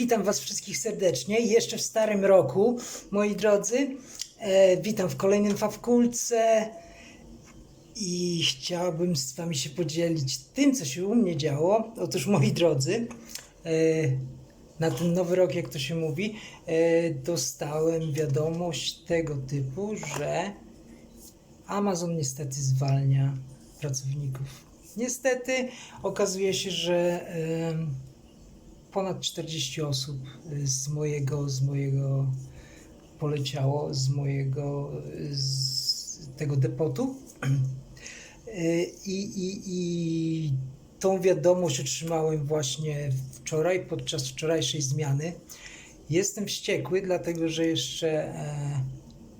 witam Was wszystkich serdecznie. Jeszcze w starym roku, moi drodzy. E, witam w kolejnym Fawkulce i chciałbym z Wami się podzielić tym, co się u mnie działo. Otóż, moi drodzy, e, na ten nowy rok, jak to się mówi, e, dostałem wiadomość tego typu, że Amazon niestety zwalnia pracowników. Niestety okazuje się, że em, ponad 40 osób y, z mojego, z mojego poleciało, z mojego, y, z tego depotu. Y, I, i, I tą wiadomość otrzymałem właśnie wczoraj, podczas wczorajszej zmiany. Jestem wściekły, dlatego że jeszcze e,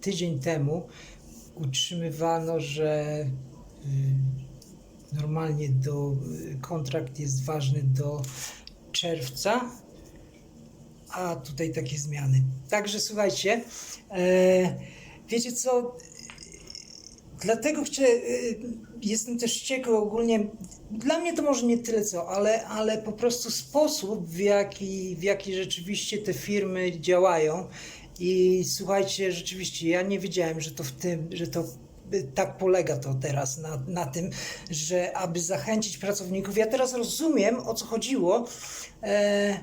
tydzień temu utrzymywano, że normalnie do, kontrakt jest ważny do czerwca, a tutaj takie zmiany. Także słuchajcie, e, wiecie co, dlatego chcę, e, jestem też wściekły ogólnie, dla mnie to może nie tyle co, ale, ale po prostu sposób w jaki, w jaki rzeczywiście te firmy działają i słuchajcie, rzeczywiście ja nie wiedziałem, że to w tym, że to tak polega to teraz na, na tym, że aby zachęcić pracowników. Ja teraz rozumiem o co chodziło. E,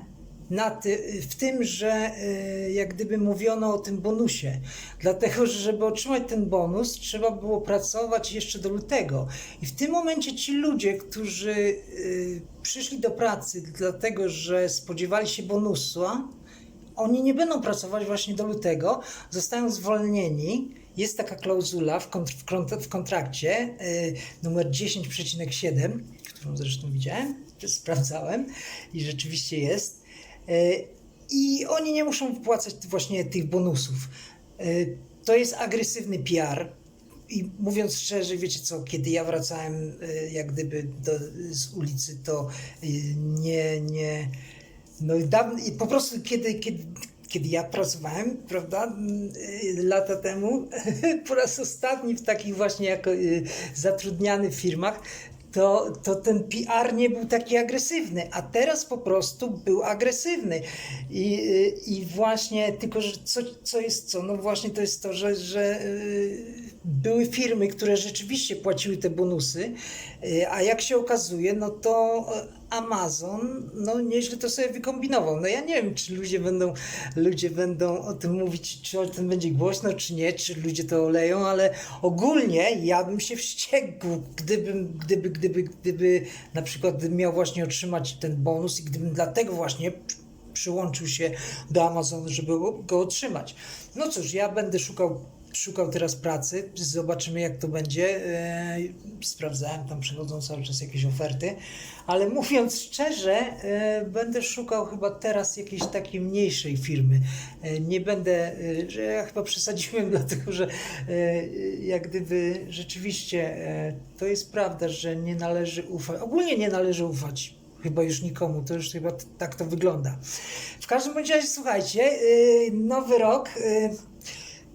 na ty, w tym, że e, jak gdyby mówiono o tym bonusie. Dlatego, że żeby otrzymać ten bonus, trzeba było pracować jeszcze do lutego. I w tym momencie ci ludzie, którzy e, przyszli do pracy dlatego, że spodziewali się bonusu, oni nie będą pracować właśnie do lutego, zostają zwolnieni. Jest taka klauzula w, kont- w, kont- w kontrakcie y, numer 10,7, którą zresztą widziałem, sprawdzałem i rzeczywiście jest. Y, I oni nie muszą wpłacać właśnie tych bonusów. Y, to jest agresywny PR. I mówiąc szczerze, wiecie co, kiedy ja wracałem jak gdyby do, z ulicy, to nie, nie, no i po prostu kiedy, kiedy, kiedy ja pracowałem, prawda, y, lata temu, po raz ostatni w takich właśnie jako y, zatrudniany w firmach, to, to ten PR nie był taki agresywny, a teraz po prostu był agresywny. I, y, i właśnie, tylko że co, co jest co? No właśnie to jest to, że, że były firmy, które rzeczywiście płaciły te bonusy, a jak się okazuje, no to Amazon, no nieźle to sobie wykombinował. No ja nie wiem, czy ludzie będą, ludzie będą o tym mówić, czy o tym będzie głośno, czy nie, czy ludzie to oleją, ale ogólnie ja bym się wściekł, gdybym, gdyby, gdyby, gdyby na przykład miał właśnie otrzymać ten bonus i gdybym dlatego właśnie przy- przyłączył się do Amazonu, żeby go otrzymać. No cóż, ja będę szukał szukał teraz pracy, zobaczymy jak to będzie. E, Sprawdzałem, tam przychodzą cały czas jakieś oferty, ale mówiąc szczerze, e, będę szukał chyba teraz jakiejś takiej mniejszej firmy. E, Nie będę, że ja chyba przesadziłem, dlatego że jak gdyby rzeczywiście to jest prawda, że nie należy ufać, ogólnie nie należy ufać chyba już nikomu, to już chyba tak to wygląda. W każdym razie, słuchajcie, nowy rok,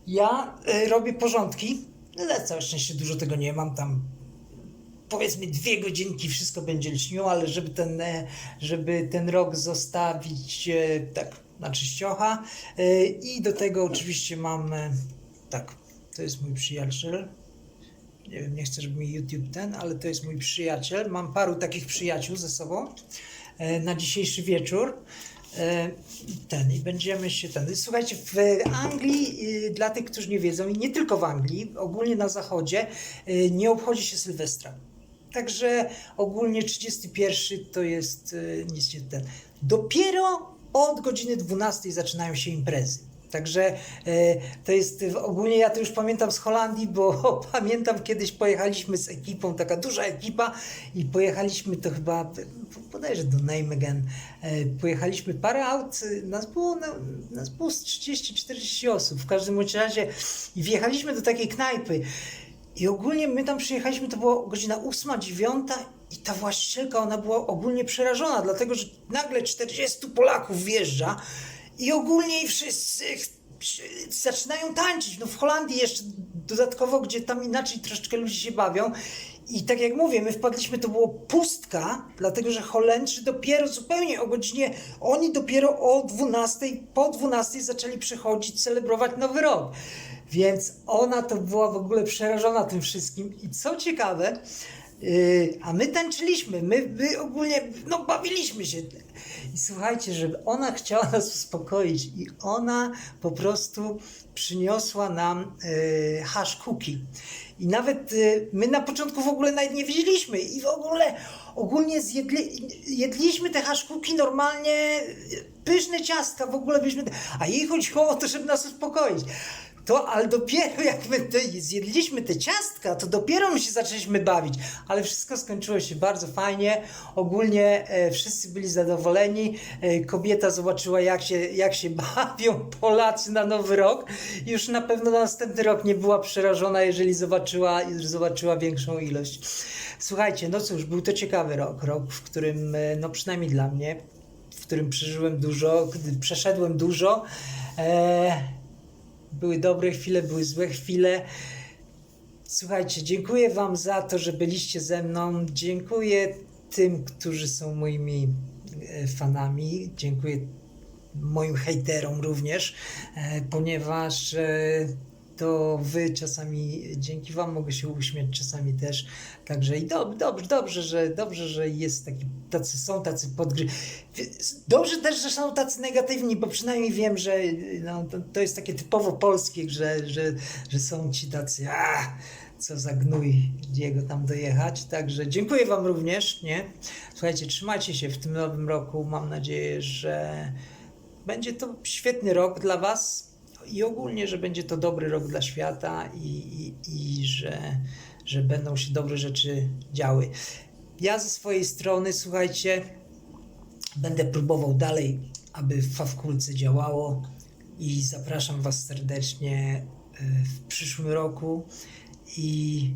ja y, robię porządki, ale całe szczęście dużo tego nie mam, tam powiedzmy dwie godzinki wszystko będzie lśniło, ale żeby ten, e, żeby ten rok zostawić e, tak na czyściocha. E, i do tego oczywiście mam, tak, to jest mój przyjaciel, nie wiem, nie chcę, żeby mi YouTube ten, ale to jest mój przyjaciel, mam paru takich przyjaciół ze sobą na dzisiejszy wieczór. E, Ten i będziemy się ten. Słuchajcie, w Anglii, y, dla tych, którzy nie wiedzą, i nie tylko w Anglii, ogólnie na zachodzie, y, nie obchodzi się Sylwestra. Także ogólnie 31 to jest y, nic nie ten. Dopiero od godziny 12 zaczynają się imprezy. Także e, to jest ogólnie ja to już pamiętam z Holandii, bo pamiętam kiedyś pojechaliśmy z ekipą, taka duża ekipa i pojechaliśmy to chyba bodajże do Nijmegen. E, pojechaliśmy parę aut, e, nas było, na, nas było z 30-40 osób w każdym razie i wjechaliśmy do takiej knajpy i ogólnie my tam przyjechaliśmy, to była godzina 8, 9 i ta właścicielka, ona była ogólnie przerażona, dlatego że nagle 40 Polaków wjeżdża i ogólnie i wszyscy zaczynają tańczyć. No w Holandii jeszcze dodatkowo, gdzie tam inaczej troszeczkę ludzie się bawią. I tak jak mówię, my wpadliśmy, to było pustka, dlatego że Holendrzy dopiero zupełnie o godzinie, oni dopiero o 12, po 12 zaczęli przychodzić, celebrować Nowy Rok. Więc ona to była w ogóle przerażona tym wszystkim. I co ciekawe, a my tańczyliśmy, my, my ogólnie, no bawiliśmy się. I słuchajcie, żeby ona chciała nas uspokoić i ona po prostu przyniosła nam yy, hash cookie. I nawet yy, my na początku w ogóle nawet nie wiedzieliśmy i w ogóle ogólnie zjedli, jedliśmy te hash cookie normalnie, yy, pyszne ciastka w ogóle byśmy, a jej chodziło o to, żeby nas uspokoić. To, ale dopiero jak my te, zjedliśmy te ciastka, to dopiero my się zaczęliśmy bawić. Ale wszystko skończyło się bardzo fajnie. Ogólnie e, wszyscy byli zadowoleni. E, kobieta zobaczyła, jak się, jak się bawią Polacy na Nowy Rok. Już na pewno na następny rok nie była przerażona, jeżeli zobaczyła, zobaczyła większą ilość. Słuchajcie, no cóż, był to ciekawy rok. Rok, w którym, e, no przynajmniej dla mnie, w którym przeżyłem dużo, przeszedłem dużo. E, były dobre chwile, były złe chwile. Słuchajcie, dziękuję Wam za to, że byliście ze mną. Dziękuję tym, którzy są moimi e, fanami. Dziękuję moim hejterom również, e, ponieważ e, to Wy czasami, dzięki Wam mogę się uśmiać czasami też. Także i dob, dobrze, dobrze, że, dobrze, że jest taki, tacy, są tacy podgry. Dobrze też, że są tacy negatywni, bo przynajmniej wiem, że no, to, to jest takie typowo polskie, że, że, że są ci tacy, a co za gnój, gdzie go tam dojechać. Także dziękuję Wam również, nie? Słuchajcie, trzymajcie się w tym nowym roku. Mam nadzieję, że będzie to świetny rok dla Was i ogólnie, że będzie to dobry rok dla świata i, i, i że, że będą się dobre rzeczy działy. Ja ze swojej strony, słuchajcie, będę próbował dalej, aby Fawkulce działało i zapraszam Was serdecznie e, w przyszłym roku i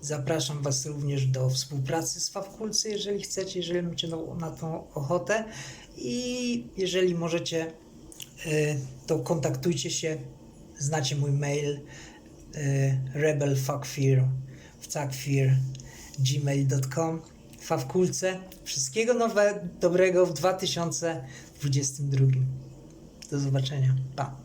zapraszam Was również do współpracy z Fawkulce, jeżeli chcecie, jeżeli macie na, na tą ochotę i jeżeli możecie, to kontaktujcie się, znacie mój mail e, rebelfuckfear gmail.com Fawkulce. Wszystkiego nowe, dobrego w 2022. Do zobaczenia. Pa.